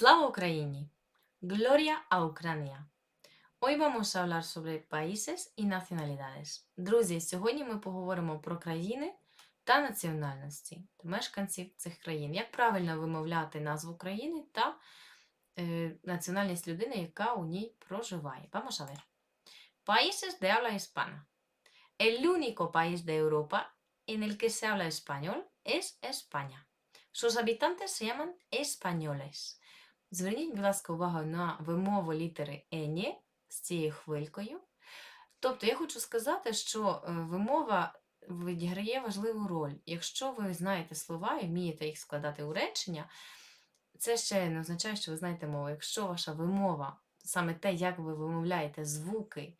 Слава Україні! Gloria a Ucrania! Hoy vamos a hablar sobre países y nacionalidades. Друзі, сьогодні ми поговоримо про країни та національності та мешканців цих країн. Як правильно вимовляти назву країни та е, національність людини, яка у ній проживає. Vamos a ver. Países de habla hispana. El único país de Europa en el que se habla español es España. Sus habitantes se llaman españoles. Зверніть, будь ласка, увагу на вимову літери «ені» з цією хвилькою. Тобто я хочу сказати, що е, вимова відіграє важливу роль. Якщо ви знаєте слова і вмієте їх складати у речення, це ще не означає, що ви знаєте мову. Якщо ваша вимова, саме те, як ви вимовляєте звуки,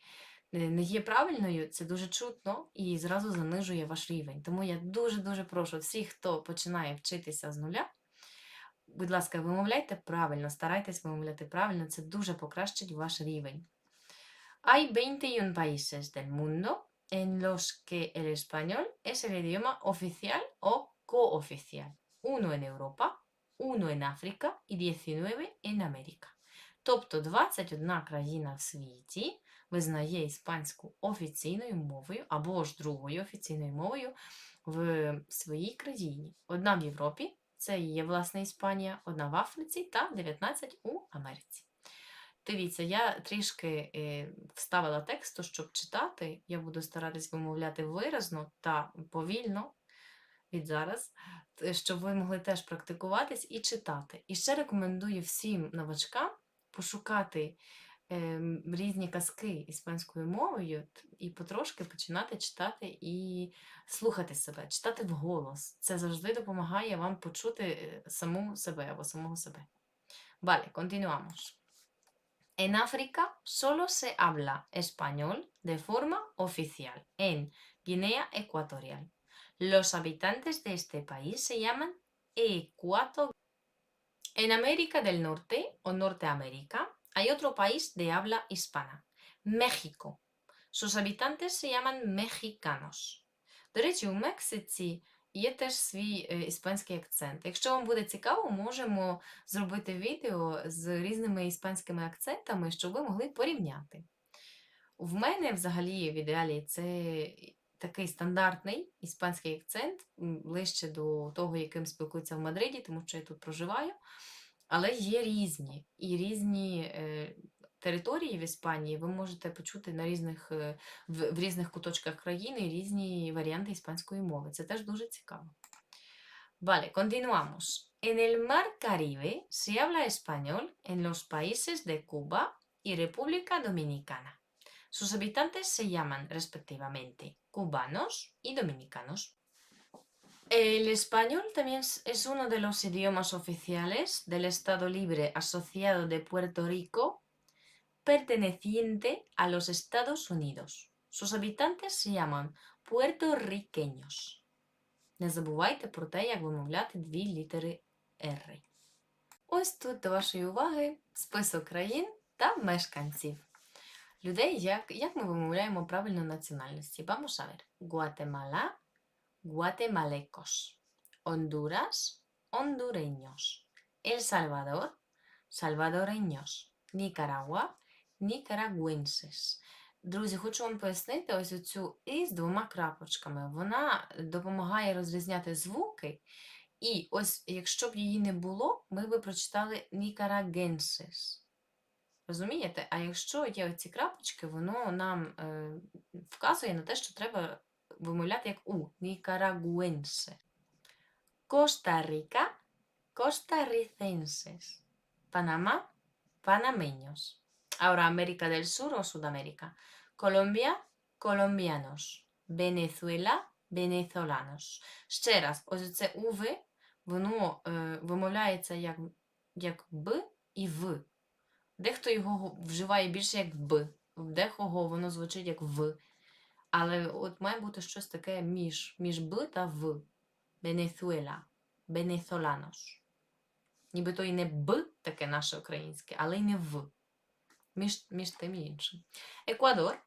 е, не є правильною, це дуже чутно і зразу занижує ваш рівень. Тому я дуже-дуже прошу всіх, хто починає вчитися з нуля, будь ласка, вимовляйте правильно, старайтесь вимовляти правильно, це дуже покращить ваш рівень. Hay 21 países del mundo en los que el español es el idioma oficial o cooficial. Uno en Europa, uno en África y 19 en América. Тобто 21 країна в світі визнає іспанську офіційною мовою або ж другою офіційною мовою в своїй країні. Одна в Європі, це є власне Іспанія, одна в Африці та 19 у Америці. Дивіться, я трішки е, вставила тексту, щоб читати. Я буду старатись вимовляти виразно та повільно від зараз, щоб ви могли теж практикуватись і читати. І ще рекомендую всім новачкам пошукати різні казки іспанською мовою і потрошки починати читати і слухати себе, читати вголос. Це завжди допомагає вам почути е, саму себе або самого себе. Vale, continuamos. En África solo se habla español de forma oficial en Guinea Ecuatorial. Los habitantes de este país se llaman ecuatorianos. En América del Norte o Norteamérica hay otro país de habla hispana, México. Sus habitantes se llaman mexicanos. До речі, у Мексиці є теж свій е, іспанський акцент. Якщо вам буде цікаво, можемо зробити відео з різними іспанськими акцентами, щоб ви могли порівняти. В мене взагалі в ідеалі це такий стандартний іспанський акцент, ближче до того, яким спілкуються в Мадриді, тому що я тут проживаю. Але є різні і різні е, території в Іспанії ви можете почути на різних, е, в різних куточках країни різні варіанти іспанської мови. Це теж дуже цікаво. Vale, continuamos. En el Mar Caribe se habla español en los países de Cuba y República Dominicana. Sus habitantes se llaman respectivamente cubanos y dominicanos. El español también es es uno de los idiomas oficiales del Estado Libre Asociado de Puerto Rico, perteneciente a los Estados Unidos. Sus habitantes se llaman puertorriqueños. Не забувайте про те, як вимовляти дві літери R. Ось тут до вашої уваги список країн та мешканців. Людей, як, як ми вимовляємо правильно національності. Vamos a ver. Guatemala, guatemaltecos. Honduras, hondureños. El Salvador, salvadoreños. Nicaragua, nicaragüenses. Друзі, хочу вам пояснити ось оцю і з двома крапочками. Вона допомагає розрізняти звуки. І ось, якщо б її не було, ми би прочитали Nicaraguenses. Розумієте? А якщо є оці крапочки, воно нам е, вказує на те, що треба вимовляти як У. Nicaraguense. Коста-Ріка, costarricenses. Panamá, panameños. Ahora América del Sur o Sudamérica. Colombia, colombianos. Venezuela, venezolanos. Ще раз, ось це УВ, воно е, вимовляється як, як Б і В. Дехто його вживає більше як Б, в воно звучить як В. Але от має бути щось таке між, між Б та В. Венесуела, венесоланос. Нібито і не Б, таке наше українське, але й не В. Між, між тим і іншим. Еквадор,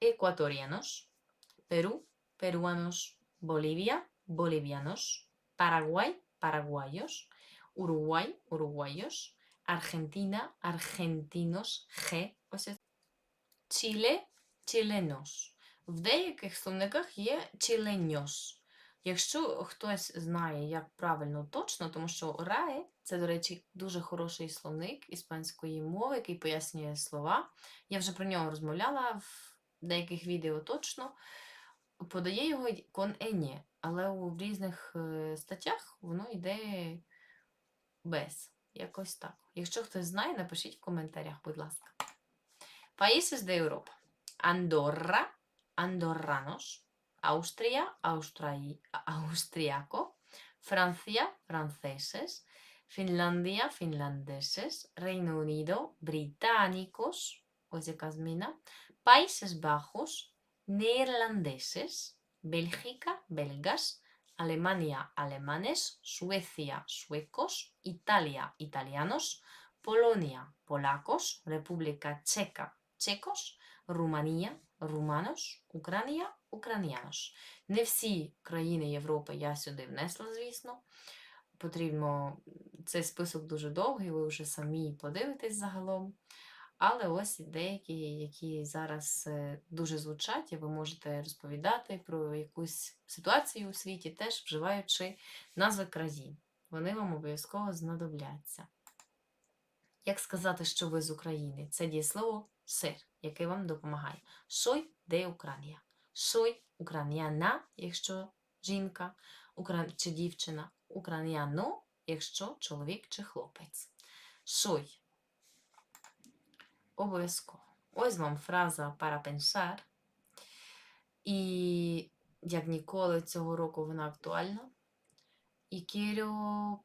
екваторіанос. Перу, peruanos. Bolivia, bolivianos. Paraguay, paraguayos. Uruguay, uruguayos. Аргентина, аргентінос, Г. Ось це. Чиле, чиленос. В деяких словниках є чиленьос. Якщо хтось знає, як правильно точно, тому що рае це, до речі, дуже хороший словник іспанської мови, який пояснює слова. Я вже про нього розмовляла в деяких відео точно. Подає його кон ене, але у різних е, статтях воно йде без. Якось так. Якщо хтось знає, напишіть в коментарях, будь ласка. Países de Europa. Andorra, andorranos, Austria, austriaco, Francia, franceses, Finlandia, finlandeses, Reino Unido, británicos, pues Países Bajos, neerlandeses, Bélgica, belgas, Alemania, alemanes, Suecia, suecos, Italia, italianos, Polonia, polacos, República Checa, checos, Руманія, руманош, Україна, українянос. Не всі країни Європи я сюди внесла, звісно. Потрібно цей список дуже довгий, ви вже самі подивитесь загалом. Але ось деякі, які зараз е, дуже звучать, і ви можете розповідати про якусь ситуацію у світі, теж вживаючи назви країн. Вони вам обов'язково знадобляться. Як сказати, що ви з України? Це дієслово сир, яке вам допомагає. Soy de Ucrania. Soy ucraniana, якщо жінка чи дівчина. Україно, якщо чоловік чи хлопець. Soy. Обов'язково. Ось вам фраза para pensar. І як ніколи цього року вона актуальна. Y quiero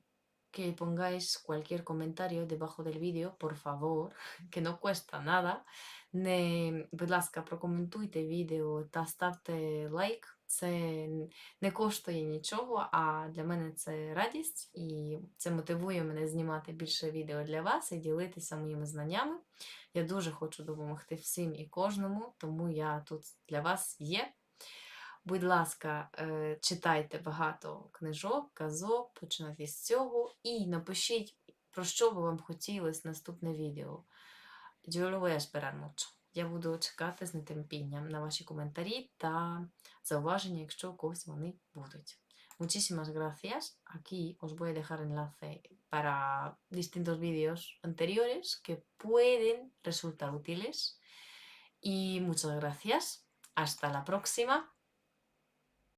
que pongáis cualquier comentario debajo del vídeo, por favor, que no cuesta nada. Не, будь ласка, прокоментуйте відео та ставте лайк. Це не коштує нічого, а для мене це радість, і це мотивує мене знімати більше відео для вас і ділитися моїми знаннями. Я дуже хочу допомогти всім і кожному, тому я тут для вас є. Будь ласка, е, читайте багато книжок, казок, починайте з цього і напишіть, про що би вам хотілося наступне відео. Я буду чекати з нетерпінням на ваші коментарі та зауваження, якщо у когось вони будуть. Muchísimas gracias. Aquí os voy a dejar enlace para distintos vídeos anteriores que pueden resultar útiles. Y muchas gracias. Hasta la próxima.